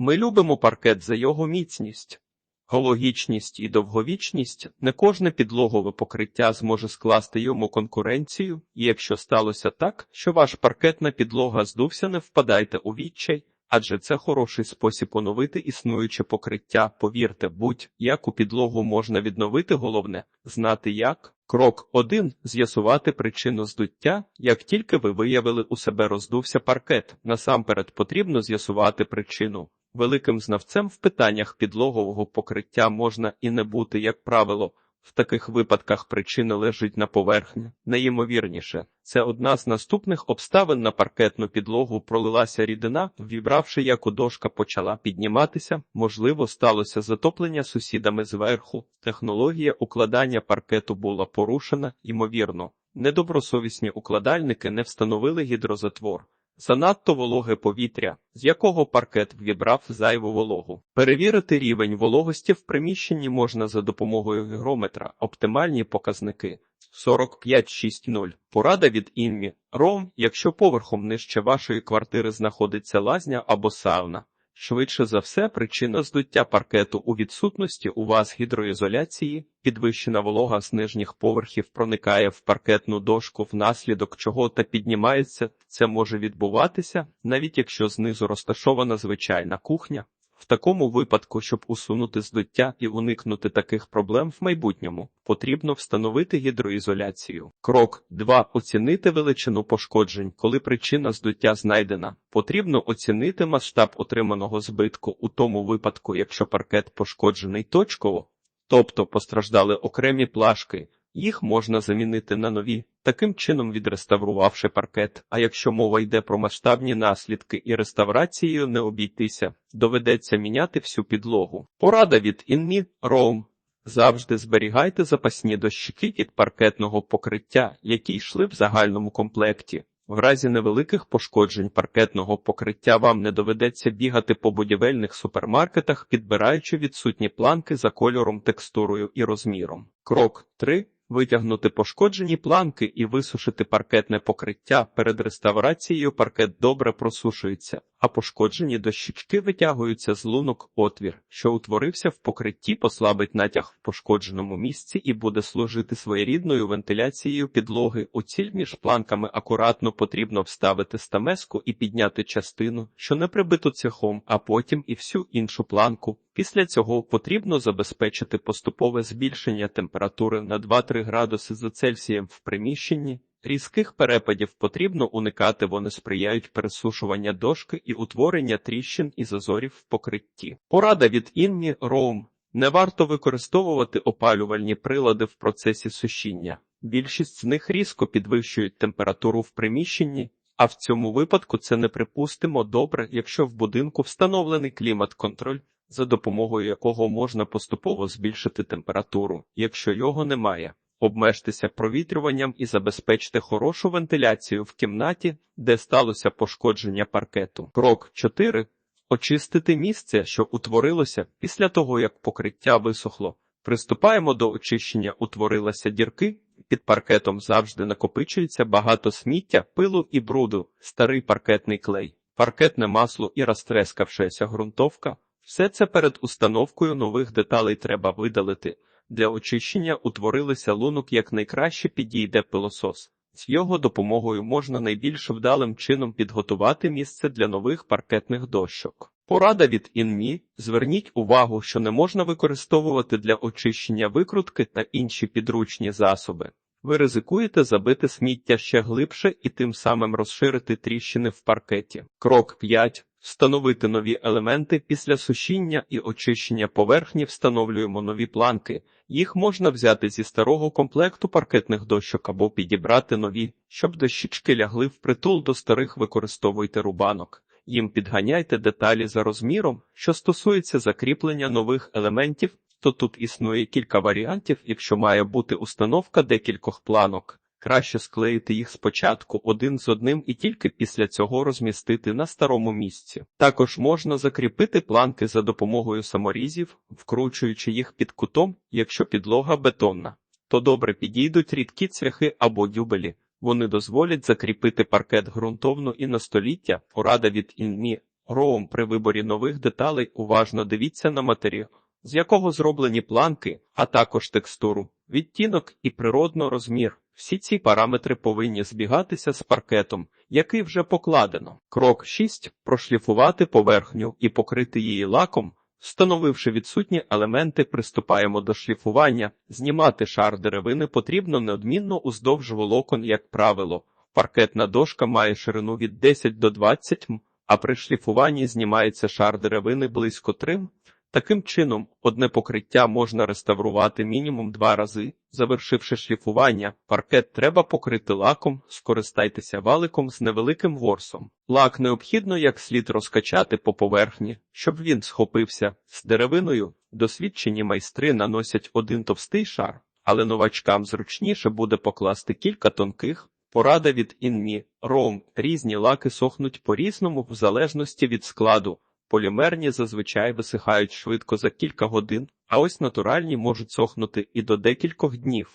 Ми любимо паркет за його міцність. Гологічність і довговічність не кожне підлогове покриття зможе скласти йому конкуренцію, і якщо сталося так, що ваш паркетна підлога здувся, не впадайте у відчай, адже це хороший спосіб оновити існуюче покриття. Повірте, будь-яку підлогу можна відновити, головне знати як. Крок 1. з'ясувати причину здуття. Як тільки ви виявили у себе роздувся паркет, насамперед потрібно з'ясувати причину. Великим знавцем в питаннях підлогового покриття можна і не бути, як правило. В таких випадках причина лежить на поверхні. Найімовірніше, це одна з наступних обставин на паркетну підлогу пролилася рідина, вібравши, як дошка почала підніматися, можливо, сталося затоплення сусідами зверху. Технологія укладання паркету була порушена, ймовірно. Недобросовісні укладальники не встановили гідрозатвор. Занадто вологе повітря, з якого паркет вібрав зайву вологу. Перевірити рівень вологості в приміщенні можна за допомогою гігрометра. Оптимальні показники 45,60. Порада від Інмі. Ром, якщо поверхом нижче вашої квартири знаходиться лазня або сауна. Швидше за все, причина здуття паркету у відсутності у вас гідроізоляції, підвищена волога з нижніх поверхів проникає в паркетну дошку, внаслідок чого та піднімається. Це може відбуватися, навіть якщо знизу розташована звичайна кухня. В такому випадку, щоб усунути здуття і уникнути таких проблем в майбутньому, потрібно встановити гідроізоляцію. Крок 2. Оцінити величину пошкоджень. Коли причина здуття знайдена, потрібно оцінити масштаб отриманого збитку у тому випадку, якщо паркет пошкоджений точково, тобто постраждали окремі плашки. Їх можна замінити на нові, таким чином відреставрувавши паркет. А якщо мова йде про масштабні наслідки і реставрацією не обійтися, доведеться міняти всю підлогу. Порада від Інмі Роум. Завжди зберігайте запасні дощики від паркетного покриття, які йшли в загальному комплекті. В разі невеликих пошкоджень паркетного покриття вам не доведеться бігати по будівельних супермаркетах, підбираючи відсутні планки за кольором, текстурою і розміром. Крок 3. Витягнути пошкоджені планки і висушити паркетне покриття. Перед реставрацією паркет добре просушується, а пошкоджені дощечки витягуються з лунок отвір, що утворився в покритті, послабить натяг в пошкодженому місці і буде служити своєрідною вентиляцією підлоги. У ціль між планками акуратно потрібно вставити стамеску і підняти частину, що не прибито цехом, а потім і всю іншу планку. Після цього потрібно забезпечити поступове збільшення температури на 2-3 градуси за Цельсієм в приміщенні. Різких перепадів потрібно уникати, вони сприяють пересушування дошки і утворення тріщин і зазорів в покритті. Порада від Інні Роум. Не варто використовувати опалювальні прилади в процесі сушіння. Більшість з них різко підвищують температуру в приміщенні, а в цьому випадку це неприпустимо добре, якщо в будинку встановлений клімат-контроль за допомогою якого можна поступово збільшити температуру, якщо його немає. Обмежтеся провітрюванням і забезпечте хорошу вентиляцію в кімнаті, де сталося пошкодження паркету. Крок 4. Очистити місце, що утворилося після того, як покриття висохло. Приступаємо до очищення, утворилися дірки. Під паркетом завжди накопичується багато сміття, пилу і бруду, старий паркетний клей, паркетне масло і розтрескавшася ґрунтовка. Все це перед установкою нових деталей треба видалити. Для очищення утворилися лунок якнайкраще підійде пилосос. З його допомогою можна найбільш вдалим чином підготувати місце для нових паркетних дощок. Порада від інмі. Зверніть увагу, що не можна використовувати для очищення викрутки та інші підручні засоби. Ви ризикуєте забити сміття ще глибше і тим самим розширити тріщини в паркеті. Крок 5. Встановити нові елементи після сушіння і очищення поверхні встановлюємо нові планки. Їх можна взяти зі старого комплекту паркетних дощок або підібрати нові, щоб дощечки лягли впритул до старих використовуйте рубанок. Їм підганяйте деталі за розміром, що стосується закріплення нових елементів, то тут існує кілька варіантів, якщо має бути установка декількох планок. Краще склеїти їх спочатку один з одним і тільки після цього розмістити на старому місці. Також можна закріпити планки за допомогою саморізів, вкручуючи їх під кутом, якщо підлога бетонна. То добре підійдуть рідкі цвяхи або дюбелі. Вони дозволять закріпити паркет ґрунтовно і на століття. Порада від інмі Роум при виборі нових деталей уважно дивіться на матеріал, з якого зроблені планки, а також текстуру, відтінок і природно розмір. Всі ці параметри повинні збігатися з паркетом, який вже покладено. Крок 6. Прошліфувати поверхню і покрити її лаком. Встановивши відсутні елементи, приступаємо до шліфування. Знімати шар деревини потрібно неодмінно уздовж волокон, як правило. Паркетна дошка має ширину від 10 до 20 м, а при шліфуванні знімається шар деревини близько 3 м. Таким чином, одне покриття можна реставрувати мінімум два рази. Завершивши шліфування, паркет треба покрити лаком, скористайтеся валиком з невеликим ворсом. Лак необхідно як слід розкачати по поверхні, щоб він схопився з деревиною. Досвідчені майстри наносять один товстий шар, але новачкам зручніше буде покласти кілька тонких. Порада від інмі, ром, різні лаки сохнуть по-різному в залежності від складу. Полімерні зазвичай висихають швидко за кілька годин, а ось натуральні можуть сохнути і до декількох днів.